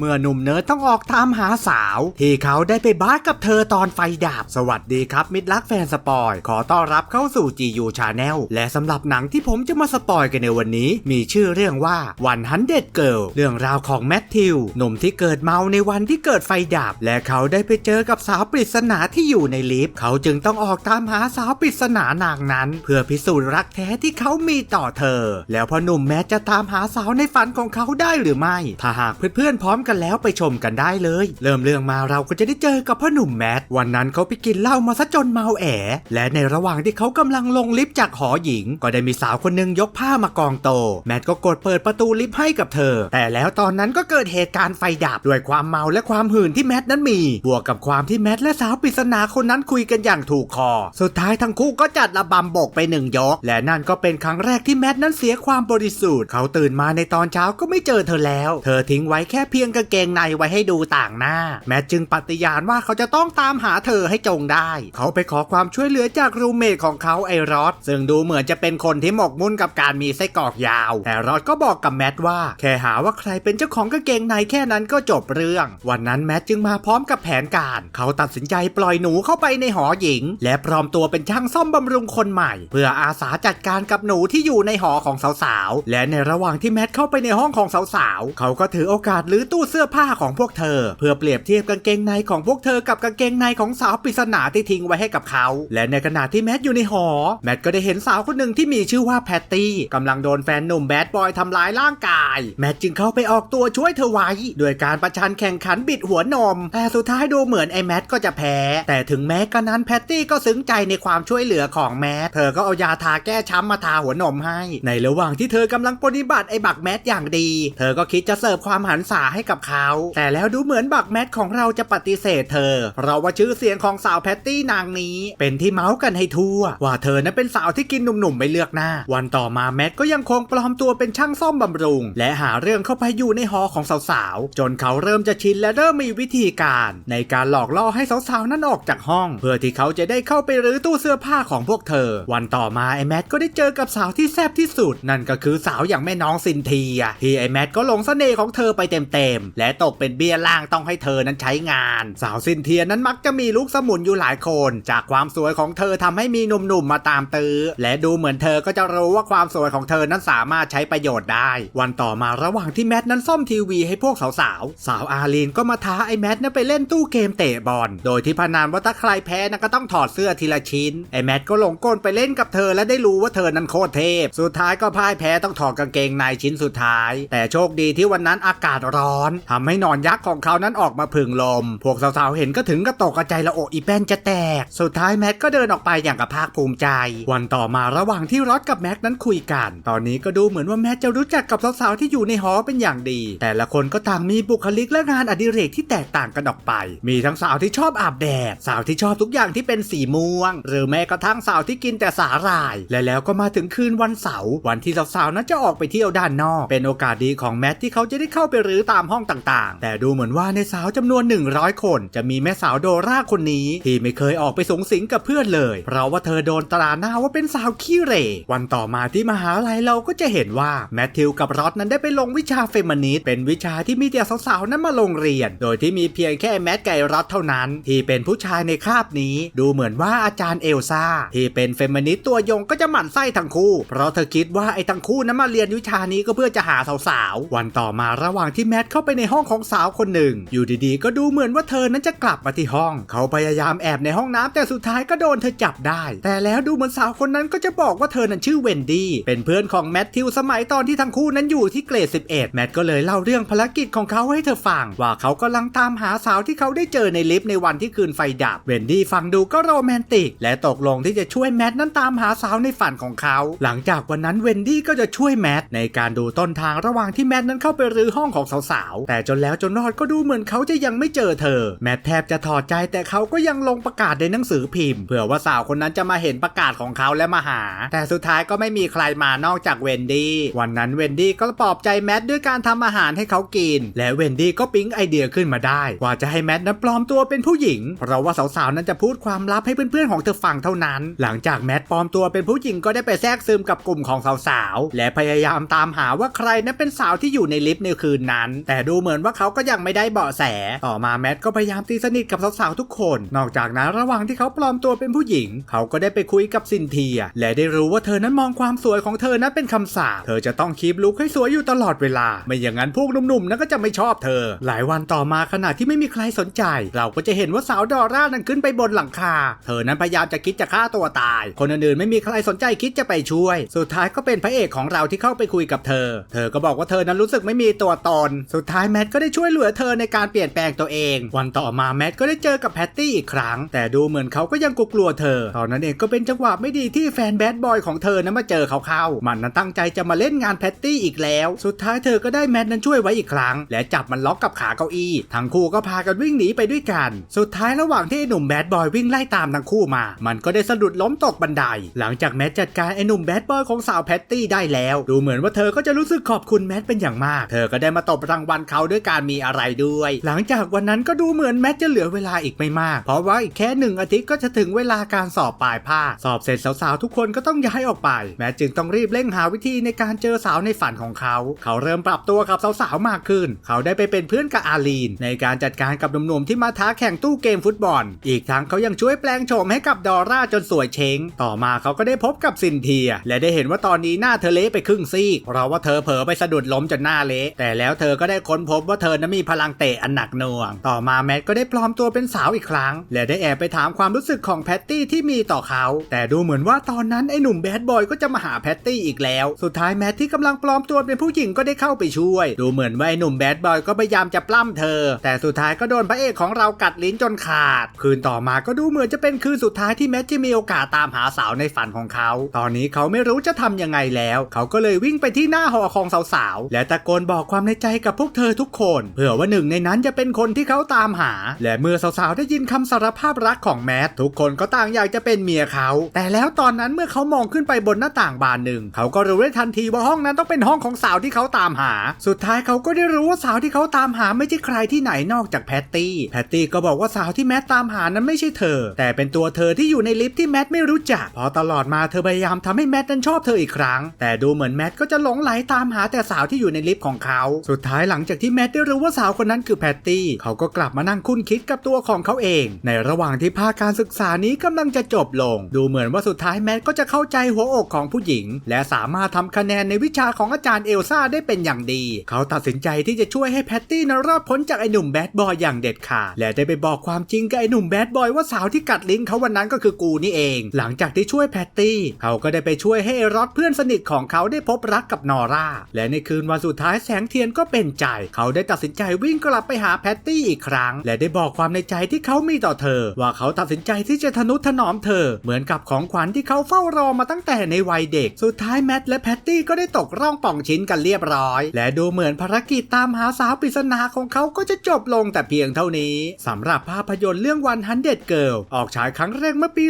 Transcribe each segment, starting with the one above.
เมื่อหนุ่มเนิร์ดต้องออกตามหาสาว ที่เขาได้ไปบ้ากับเธอตอนไฟดับ สวัสดีครับมิตรรักแฟนสปอย ขอต้อนรับเข้าสู่ GU Channel และสำหรับหนังที่ผมจะมาสปอยกันในวันนี้ มีชื่อเรื่องว่าวันฮันเด็ดเกิลเรื่องราวของแมทธิวหนุ่มที่เกิดเมาในวันที่เกิดไฟดับ และเขาได้ไปเจอกับสาวปริศนาที่อยู่ในลิฟต์เขาจึงต้องออกตามหาสาวปริศนานางนั้น เพื่อพิสูจน์รักแท้ที่เขามีต่อเธอ แล้วพอหนุ่มแมทจะตามหาสาวในฝันของเขาได้หรือไม่ ถ้าหากเพื่อนๆพร้อมกันแล้วไปชมกันได้เลย เริ่มเรื่องมาเราก็จะได้เจอกับพ่อหนุ่มแมทวันนั้นเขาไปกินเหล้ามาซะจนเมาแอ และในระหว่างที่เขากำลังลงลิฟต์จากหอหญิง ก็ได้มีสาวคนหนึ่งยกผ้ามากองโต แมทก็กดเปิดประตูลิฟต์ให้กับเธอ แต่แล้วตอนนั้นก็เกิดเหตุการณ์ไฟดับด้วยความเมาและความหื่นที่แมทนั้นมี บวกกับความที่แมทและสาวปริศนาคนนั้นคุยกันอย่างถูกคอ สุดท้ายทั้งคู่ก็จัดระบำบกไปหนึ่งยก และนั่นก็เป็นครั้งแรกที่แมทนั้นเสียความบริสุทธิ์ เขาตื่นมาในตอนเช้าก็ไม่เจอเธอแล้ว เธอทิ้งไว้แค่เพียงกางเกงในไว้ให้ดูต่างหน้า แมทจึงปฏิญาณว่าเขาจะต้องตามหาเธอให้จงได้ เขาไปขอความช่วยเหลือจากรูเมทของเขาไอรอดซึ่งดูเหมือนจะเป็นคนที่หมกมุ่นกับการมีไส้กรอกยาว แต่รอดก็บอกกับแมทว่า แค่หาว่าใครเป็นเจ้าของกางเกงในแค่นั้นก็จบเรื่อง วันนั้นแมทจึงมาพร้อมกับแผนการ เขาตัดสินใจปล่อยหนูเข้าไปในหอหญิง และปลอมตัวเป็นช่างซ่อมบำรุงคนใหม่ เพื่ออาสาจัดการกับหนูที่อยู่ในหอของสาวๆและในระหว่างที่แมทเข้าไปในห้องของสาวๆเขาก็ถือโอกาสลื้อตู้เสื้อผ้าของพวกเธอ เพื่อเปรียบเทียบกางเกงในของพวกเธอกับกางเกงในของสาวปริศนาที่ทิ้งไว้ให้กับเขา และในขณะที่แมทอยู่ในหอ แมทก็ได้เห็นสาวคนหนึ่งที่มีชื่อว่าแพตตี้กำลังโดนแฟนหนุ่มแบดบอยทำร้ายร่างกาย แมทจึงเข้าไปออกตัวช่วยเธอไว้ด้วยการประชันแข่งขันบิดหัวนม แต่สุดท้ายดูเหมือนไอ้แมทก็จะแพ้ แต่ถึงแม้กระนั้นแพตตี้ก็ซึ้งใจในความช่วยเหลือของแมท เธอก็เอายาทาแก้ช้ำมาทาหัวนมให้ ในระหว่างที่เธอกำลังปฏิบัติไอ้บักแมทอย่างดี เธอก็คิดจะเสิร์ฟความหันษาให้กับเขา แต่แล้วดูเหมือนบักแมทของเราจะปฏิเสธเธอ เพราะว่าชื่อเสียงของสาวแพตตี้นางนี้ เป็นที่เมาส์กันให้ทั่ว ว่าเธอนั้นเป็นสาวที่กินหนุ่มๆไม่เลือกหน้า วันต่อมาแมทก็ยังคงปลอมตัวเป็นช่างซ่อมบำรุง และหาเรื่องเข้าไปอยู่ในหอของสาวๆ จนเขาเริ่มจะชินและเริ่มมีวิธีการ ในการหลอกล่อให้สาวๆนั้นออกจากห้อง เพื่อที่เขาจะได้เข้าไปรื้อตู้เสื้อผ้าของพวกเธอ วันต่อมาไอแมทก็ได้เจอกับสาวที่แซ่บที่สุด นั่นก็คือสาวอย่างแม่น้องซินเทียที่ไอแมทก็หลงเสน่ห์ของเธอไปเต็มๆและตกเป็นเบี้ยล่างต้องให้เธอนั้นใช้งาน สาวซินเทียนั้นมักจะมีลูกสมุนอยู่หลายคน จากความสวยของเธอทำให้มีหนุ่มๆมาตามตื้อ และดูเหมือนเธอก็จะรู้ว่าความสวยของเธอนั้นสามารถใช้ประโยชน์ได้ วันต่อมาระหว่างที่แมทนั้นซ่อมทีวีให้พวกสาวๆ สาวอาลีนก็มาท้าไอ้แมทนั้นไปเล่นตู้เกมเตะบอล โดยที่พนันว่าถ้าใครแพ้นั้นก็ต้องถอดเสื้อทีละชิ้น ไอ้แมทก็หลงกลไปเล่นกับเธอและได้รู้ว่าเธอนั้นโคตรเทพ สุดท้ายก็พ่ายแพ้ต้องถอดกางเกงในชิ้นสุดท้าย แต่โชคดีที่วันนั้นอากาศร้อนทำให้นอนยักษ์ของเขานั้นออกมาผึ่งลม พวกสาวๆเห็นก็ถึงก็ตกใจละโออีแป้นจะแตก สุดท้ายแมทก็เดินออกไปอย่างกับภาคภูมิใจ วันต่อมาระหว่างที่รอดกับแม็กนั้นคุยกัน ตอนนี้ก็ดูเหมือนว่าแมทจะรู้จักกับสาวๆที่อยู่ในหอเป็นอย่างดี แต่ละคนก็ต่างมีบุคลิกและงานอดิเรกที่แตกต่างกันออกไป มีทั้งสาวที่ชอบอาบแดด สาวที่ชอบทุกอย่างที่เป็นสีม่วง หรือแม้กระทั่งสาวที่กินแต่สาหร่าย และแล้วก็มาถึงคืนวันเสาร์วันที่สาวๆนั้นจะออกไปเที่ยวด้านนอก เป็นโอกาสดีของแมทที่เขาจะได้เข้าไปรื้อตามห้องต่างๆ แต่ดูเหมือนว่าในสาวจำนวน 100 คน จะมีแม่สาวโดราคนนี้ที่ไม่เคยออกไปสงสิงกับเพื่อนเลย เพราะว่าเธอโดนตราหน้าว่าเป็นสาวขี้เหร่ วันต่อมาที่มหาลัยเราก็จะเห็นว่าแมทธิวกับรอดนั้นได้ไปลงวิชาเฟมินิสต์เป็นวิชาที่มีแต่สาวๆนั้นมาลงเรียน โดยที่มีเพียงแค่แมทไก่รอดเท่านั้น ที่เป็นผู้ชายในคาบนี้ ดูเหมือนว่าอาจารย์เอลซ่าที่เป็นเฟมินิสต์ตัวยงก็จะหมั่นไส้ทั้งคู่ เพราะเธอคิดว่าไอ้ทั้งคู่นั้นมาเรียนวิชานี้ก็เพื่อจะหาสาวๆวันต่อมาระหว่างที่แมทเข้าไปในห้องของสาวคนหนึ่ง อยู่ดีๆ ก็ดูเหมือนว่าเธอนั้นจะกลับมาที่ห้อง เขาพยายามแอบในห้องน้ำแต่สุดท้ายก็โดนเธอจับได้ แต่แล้วดูเหมือนสาวคนนั้นก็จะบอกว่าเธอนั้นชื่อเวนดี้ เป็นเพื่อนของแมทธิวสมัยตอนที่ทั้งคู่นั้นอยู่ที่เกรด 11 แมทก็เลยเล่าเรื่องภารกิจของเขาให้เธอฟัง ว่าเขากำลังตามหาสาวที่เขาได้เจอในลิฟต์ในวันที่คืนไฟดับ เวนดี้ฟังดูก็โรแมนติก และตกลงที่จะช่วยแมทนั้นตามหาสาวในฝันของเขา หลังจากวันนั้นเวนดี้ก็จะช่วยแมทในการดูต้นทางระหว่างที่แมทนั้นเข้าไปรื้อห้องของสาวแต่จนแล้วจนรอดก็ดูเหมือนเขาจะยังไม่เจอเธอ แมทแทบจะถอดใจแต่เขาก็ยังลงประกาศในหนังสือพิมพ์เผื่อว่าสาวคนนั้นจะมาเห็นประกาศของเขาและมาหา แต่สุดท้ายก็ไม่มีใครมานอกจากเวนดี้วันนั้นเวนดี้ก็ปลอบใจแมทด้วยการทำอาหารให้เขากิน และเวนดี้ก็ปิ๊งไอเดียขึ้นมาได้ว่าจะให้แมทนั้นปลอมตัวเป็นผู้หญิง เพราะว่าสาวๆนั้นจะพูดความลับให้เพื่อนๆของเธอฟังเท่านั้น หลังจากแมทปลอมตัวเป็นผู้หญิงก็ได้ไปแทรกซึมกับกลุ่มของสาวๆและพยายามตามหาว่าใครนั้นเป็นสาวที่อยู่ในลิฟต์ในคืนนั้น แต่ดูเหมือนว่าเขาก็ยังไม่ได้เบาะแส ต่อมาแมทก็พยายามตีสนิทกับสาวๆทุกคน นอกจากนั้นระหว่างที่เขาปลอมตัวเป็นผู้หญิง เขาก็ได้ไปคุยกับซินเทีย และได้รู้ว่าเธอนั้นมองความสวยของเธอนั้นเป็นคำสาปเธอจะต้องคีบลุกให้สวยอยู่ตลอดเวลา ไม่อย่างนั้นพวกหนุ่มๆนั้นก็จะไม่ชอบเธอ หลายวันต่อมาขณะที่ไม่มีใครสนใจ เราก็จะเห็นว่าสาวดอร่านั้นขึ้นไปบนหลังคา เธอนั้นพยายามจะคิดจะฆ่าตัวตาย คนอื่นๆไม่มีใครสนใจคิดจะไปช่วย สุดท้ายก็เป็นพระเอกของเราที่เข้าไปคุยกับเธอ เธอก็บอกว่าเธอนั้นรู้สึกไม่มีตัวตน สุดท้าย้ายแมทก็ได้ช่วยเหลือเธอในการเปลี่ยนแปลงตัวเอง วันต่อมาแมทก็ได้เจอกับแพตตี้อีกครั้ง แต่ดูเหมือนเขาก็ยังกลัวๆเธอ ตอนนั้นเองก็เป็นจังหวะไม่ดีที่แฟนแบดบอยของเธอนั้นมาเจอเขาเข้า มันนั้นตั้งใจจะมาเล่นงานแพตตี้อีกแล้ว สุดท้ายเธอก็ได้แมทนั้นช่วยไว้อีกครั้ง และจับมันล็อกกับขาเก้าอี้ ทั้งคู่ก็พากันวิ่งหนีไปด้วยกัน สุดท้ายระหว่างที่ไอ้หนุ่มแบดบอยวิ่งไล่ตามทั้งคู่มา มันก็ได้สะดุดล้มตกบันได หลังจากแมทจัดการไอ้หนุ่มแบดบอยของสาวแพตตี้ได้แล้ว ดูเหมือนว่าเธอก็จะรู้สึกขอบคุณแมทเป็นอย่างมาก เธอก็ได้มาตบรางวัลเขาด้วยการมีอะไรด้วย หลังจากวันนั้นก็ดูเหมือนแมทจะเหลือเวลาอีกไม่มาก เพราะว่าอีกแค่หนึ่งอาทิตย์ก็จะถึงเวลาการสอบปลายภาคสอบเสร็จสาวๆทุกคนก็ต้องย้ายออกไป แมทจึงต้องรีบเร่งหาวิธีในการเจอสาวในฝันของเขา เขาเริ่มปรับตัวกับสาวๆมากขึ้น เขาได้ไปเป็นเพื่อนกับอาลีน ในการจัดการกับหนุ่มๆที่มาท้าแข่งตู้เกมฟุตบอล อีกทั้งเขายังช่วยแปลงโฉมให้กับดอร่าจนสวยเช้งต่อมาเขาก็ได้พบกับซินเทีย และได้เห็นว่าตอนนี้หน้าเธอเละไปครึ่งซีกเพราะว่าเธอเผลอไปสะดุดล้มจนหน้าเละแต่แล้วเธอก็ได้ค้นพบว่าเธอนั้นมีพลังเตะอันหนักหน่วง ต่อมาแมทก็ได้ปลอมตัวเป็นสาวอีกครั้ง และได้แอบไปถามความรู้สึกของแพตตี้ที่มีต่อเขา แต่ดูเหมือนว่าตอนนั้นไอ้หนุ่มแบดบอยก็จะมาหาแพตตี้อีกแล้ว สุดท้ายแมทที่กำลังปลอมตัวเป็นผู้หญิงก็ได้เข้าไปช่วย ดูเหมือนว่าไอ้หนุ่มแบดบอยก็พยายามจะปล้ำเธอ แต่สุดท้ายก็โดนพระเอกของเรากัดลิ้นจนขาด คืนต่อมาก็ดูเหมือนจะเป็นคืนสุดท้ายที่แมทจะมีโอกาสตามหาสาวในฝันของเขา ตอนนี้เขาไม่รู้จะทำยังไงแล้ว เขาก็เลยวิ่งไปที่หน้าหอของสาวๆ และตะโกนบอกความในใจกับพวกเธออทุกคนเผื่อว่าหนึ่งในนั้นจะเป็นคนที่เขาตามหา และเมื่อสาวๆได้ยินคำสารภาพรักของแมททุกคนก็ต่างอยากจะเป็นเมียเขา แต่แล้วตอนนั้นเมื่อเขามองขึ้นไปบนหน้าต่างบานหนึ่ง เขาก็รู้ได้ทันทีว่าห้องนั้นต้องเป็นห้องของสาวที่เขาตามหา สุดท้ายเขาก็ได้รู้ว่าสาวที่เขาตามหาไม่ใช่ใครที่ไหนนอกจากแพตตี้แพตตี้ก็บอกว่าสาวที่แมทตามหานั้นไม่ใช่เธอ แต่เป็นตัวเธอที่อยู่ในลิฟต์ที่แมทไม่รู้จัก พอตลอดมาเธอพยายามทำให้แมทนั้นชอบเธออีกครั้ง แต่ดูเหมือนแมทก็จะหลงไหลตามหาแต่สาวที่อยู่ในลิฟต์ของเขา สุดท้ายหลังจากที่แมทได้รู้ว่าสาวคนนั้นคือแพตตี้เขาก็กลับมานั่งคุ้นคิดกับตัวของเขาเอง ในระหว่างที่ภาคการศึกษานี้กำลังจะจบลง ดูเหมือนว่าสุดท้ายแมทก็จะเข้าใจหัวอกของผู้หญิง และสามารถทำคะแนนในวิชาของอาจารย์เอลซ่าได้เป็นอย่างดี เขาตัดสินใจที่จะช่วยให้แพตตี้นั้นรอดพ้นจากไอ้หนุ่มแบดบอยอย่างเด็ดขาดและได้ไปบอกความจริงกับไอ้หนุ่มแบดบอยว่าสาวที่กัดลิ้นเขาวันนั้นก็คือกูนี่เอง หลังจากที่ช่วยแพตตี้เขาก็ได้ไปช่วยให้ไอ้รอดเพื่อนสนิทของเขาได้พบรักกับนอร่าและในคืนวันสุดท้ายแสงเทียนก็เป็นใจเขาได้ตัดสินใจวิ่งกลับไปหาแพตตี้อีกครั้ง และได้บอกความในใจที่เขามีต่อเธอ ว่าเขาตัดสินใจที่จะทนุถนอมเธอ เหมือนกับของขวัญที่เขาเฝ้ารอมาตั้งแต่ในวัยเด็ก สุดท้ายแมทและแพตตี้ก็ได้ตกร่องป่องชิ้นกันเรียบร้อย และดูเหมือนภารกิจตามหาสาวปริศนาของเขาก็จะจบลงแต่เพียงเท่านี้สำหรับภาพยนตร์เรื่องวันฮันเด็ดเกิลออกฉายครั้งแรกเมื่อปี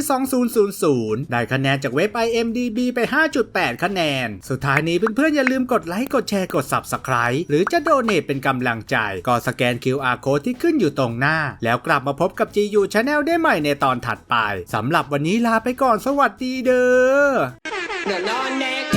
2000 ได้คะแนนจากเว็บ IMDB ไป 5.8 คะแนน สุดท้ายนี้เพื่อนๆอย่าลืมกดไลค์กดแชร์กด Subscribe หรือจะโดเน a เป็นกำลังใจ ก็สแกน QR Code ที่ขึ้นอยู่ตรงหน้า แล้วกลับมาพบกับ GU Channel ได้ใหม่ในตอนถัดไปสำหรับวันนี้ลาไปก่อนสวัสดีเด้อ The long neck